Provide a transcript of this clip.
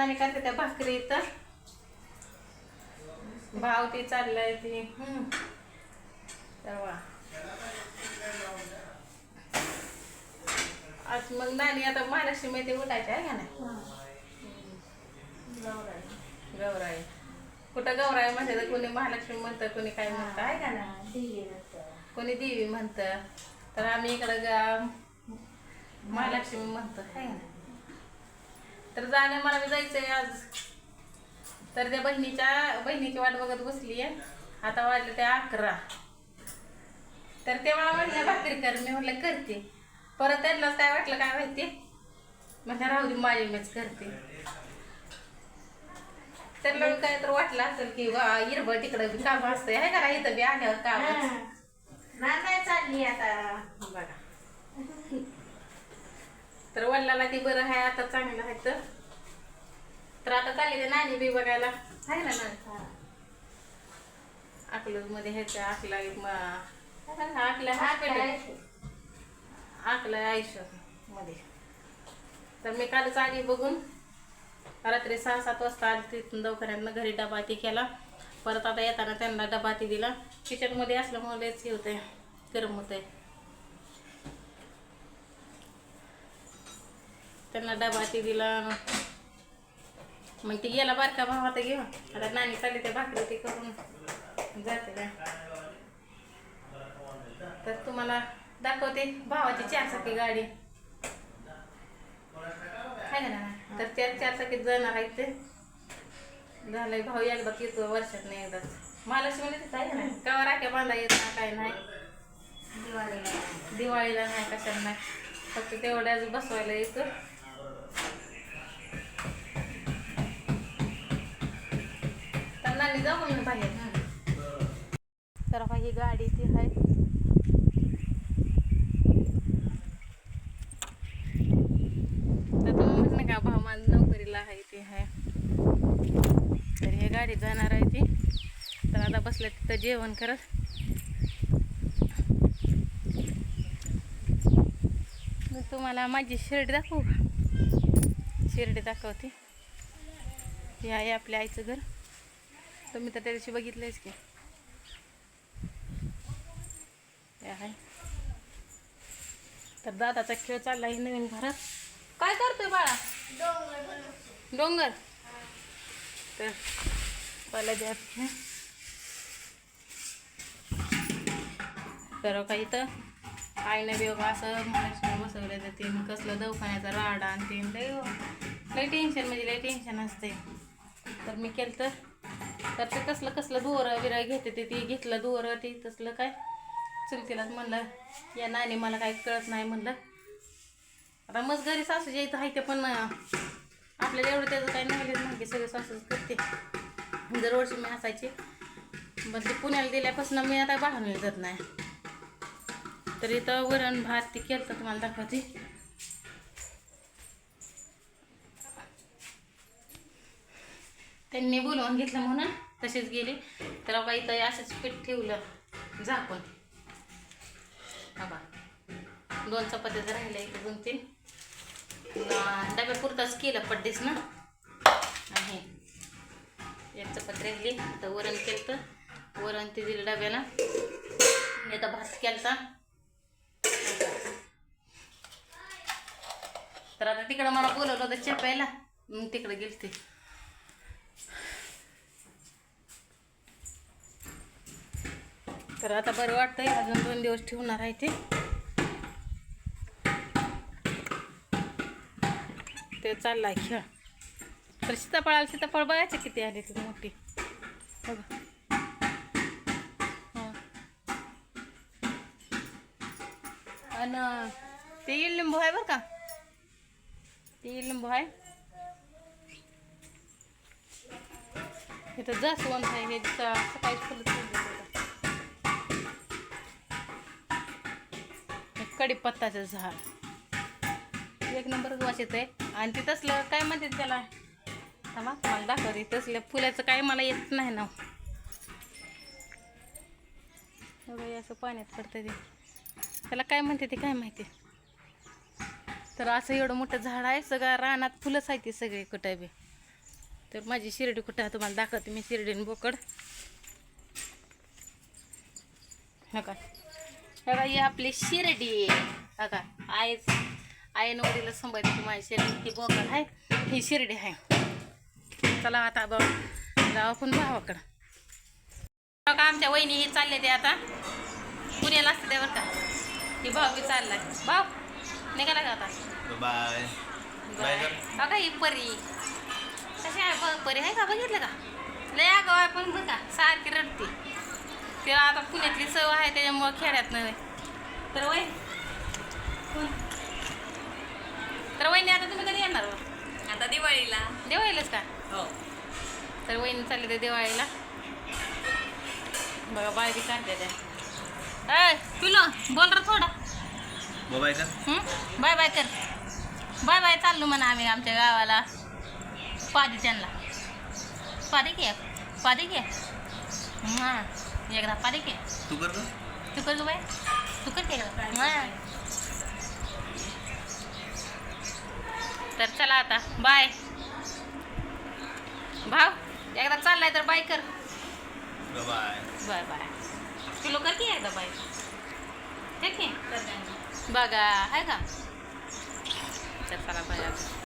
नानी करते त्या भाकरी इथं. भाव ती चाललाय ती. आज मग नानी आता महालक्ष्मी ते उठायचे आहे का नाही? गौराई. कुठं गौराई म्हणते तर कोणी महालक्ष्मी म्हणतं कोणी काय म्हणतं आहे का नाही? कोणी देवी म्हणतं. तर आम्ही इकडं गा महालक्ष्मी म्हणतो आहे का नाही? तर जाण्या मला बी जायचंय आज. तर त्या बहिणीच्या बहिणीची वाट बघत बसली आहे आता वाजले ते अकरा. तर तेव्हा म्हणल्या भाकरी कर. मी म्हटलं करते. परत त्यांनाच काय वाटलं काय माहिती? म्हटलं राहू दे माझी मीच करते. त्यांना काय तर वाटलं असेल की हिरबळ तिकडं बी काम असतंय. आहे का इथं बी आल्यावर काम नाही चालली आता. बघा. तर वडिलाला ती बरं आहे आता चांगलं आहे तर. तर आता चालली ते नाणी बी बघायला? आहे ना ना अकलूजमध्ये ह्याच्या अकला हॉस्पिटल अकला आयुष्य. मध्ये तर मी कालच आली बघून. रात्री सहा सात वाजता आली तिथून दवाखान्यातनं घरी डबा ती केला. परत आता येताना त्यांना डबा ती दिला. किचनमध्ये असल्यामुळे लयच हे होतंय गरम होतंय. त्यांना डबा ती दिला. मग ती गेला बारका भाव आता घेऊन. आता नानी चालली त्या भाकरी ते करून जाते का तर तुम्हाला दाखवते भावाची चारचाकी गाडी. आहे ना? तर त्या चारचाकीत जाणार आहेत ते. झालंय भाऊ एकदाच येतो वर्षात नाही एकदाच. महालक्ष्मी तिथं आहे ना? कवा राख्या बांधा येत ना काय नाही. दिवाळीला. दिवाळीला नाही कशाला नाही. फक्त तेवढ्याच बसवायला येतो. तर जाऊ म्हणून बाहेर तर ही गाडी ती आहे. तर तुम्ही म्हटलं का भाऊ माझं नोकरीला आहे ती आहे. तर हे गाडी जाणार आहे ती. तर आता बसलं तिथं जेवण करत. मी तुम्हाला माझी शिर्डी दाखवू शिर्डी दाखवते. हे आहे आपल्या आईचं घर. तुम्ही तर त्या दिवशी की. आहे. तर दादाचा खेळ चालला आहे नवीन घरात काय करतोय बाळा? डोंगर. तर पहिला द्या. तर काही तर आईने बी बघा असं महालक्ष्मी बसवलं जाते कसलं दवाखान्याचा राडा आणि ते लय लय टेन्शन म्हणजे लय टेन्शन असते तर मी केलं तर तर ते कसलं कसलं दोरं बिरं घेते ते ती घेतलं दोरं ते तसलं काय? चुलतीलाच म्हणलं या नानी मला काही कळत नाही म्हणलं. आता मग घरी सासू इथं आहे ते पण आपल्याला एवढं त्याचं काही नॉलेज नाही की सगळे सासूच करते. दरवर्षी मी असायची. पण ते पुण्याला दिल्यापासून मी आता बाहेर जात नाही. तर इथं वरण भात ती केलं तर तुम्हाला दाखवते. त्यांनी बोलवून घेतलं म्हणून तसेच गेले. तर बाई इथं असंच पीठ ठेवलं. झाकून बाबा दोन चपात्याचं राहिलं इथे दोन तीन. न- डब्यापुरताच केलं पड्डीस ना. आहे एक चपाती राहिली. तर वरण केलं तर वरण ते दिलं डब्याला आता भात केलता. तर आता तिकडं मला बोलवलं होतं चेपायला. मग तिकडं गेलते. तर आता बरं वाटतंय. अजून दोन दिवस ठेवणार आहे ते. ते चाललाय खेळ. तर सीताफळाला सीताफळ बघायचे किती आले ते मोठी. बघा. आणि ते येईल लिंबू आहे बरं का? ते येईल लिंबू आहे. इथं जास्वंत आहे हे सकाळी फुलं तोडली बघा. हे कडीपत्ताचं झाड. एक नंबरच वास आहे आणि ते तसलं काय म्हणते त्याला? थांबा मला दाखवते. तसलं फुलाचं काय मला येत नाही ना असं पाण्यात पडतं ते. त्याला काय म्हणते ते काय माहिती? तर असं एवढं मोठं झाड आहे सगळं रानात फुलंच आहे ती सगळी कुठं बी. तर माझी शिर्डी कुठं आहे तुम्हाला दाखवते मी शिर्डीन बोकड. नका हे ही आपली शिर्डी. का आईच आईनं वडील संभाजी माझी शिर्डी. ही बोकड आहे ही शिर्डी आहे चला आता बघ जाऊ आपण भावाकडं का आमच्या वहिनी ही चालले ते आता. पुण्याला असते बरं का. ही भाऊ बी चाललाय. भाऊ निघाला का आता? बाय. बघा ही परी. कशी आहे? बघ परी आहे का? बघितलं का? लय आगाव आहे पण बघा सारखी रडते. तिला आता पुण्यातली सवय आहे त्याच्यामुळं खेड्यात नव्हे. तर वय कोण? तर वहिनी आता तुम्ही कधी येणार? आता दिवाळीला. दिवाळीलाच का? हो. तर वहिनी चालली ते दिवाळीला. बघा बाय बी काढते त्या. अय पिलो बोल रे थोडा. बाय कर. बाय बाय कर. बाय बाय चाललो म्हणा आम्ही आमच्या गावाला. पादी त्यांना पादी घे पादी घे. हां. एकदा पादी घे तू कर का तू कर गं बाय तू कर की एकदा हां. तर चला आता. बाय. भाव एकदा चाललाय तर बाय कर. बाय. Bye bye. किलो कर की एकदा बाय. ठीक आहे करते बघा आहे का? तर चला बाय आता.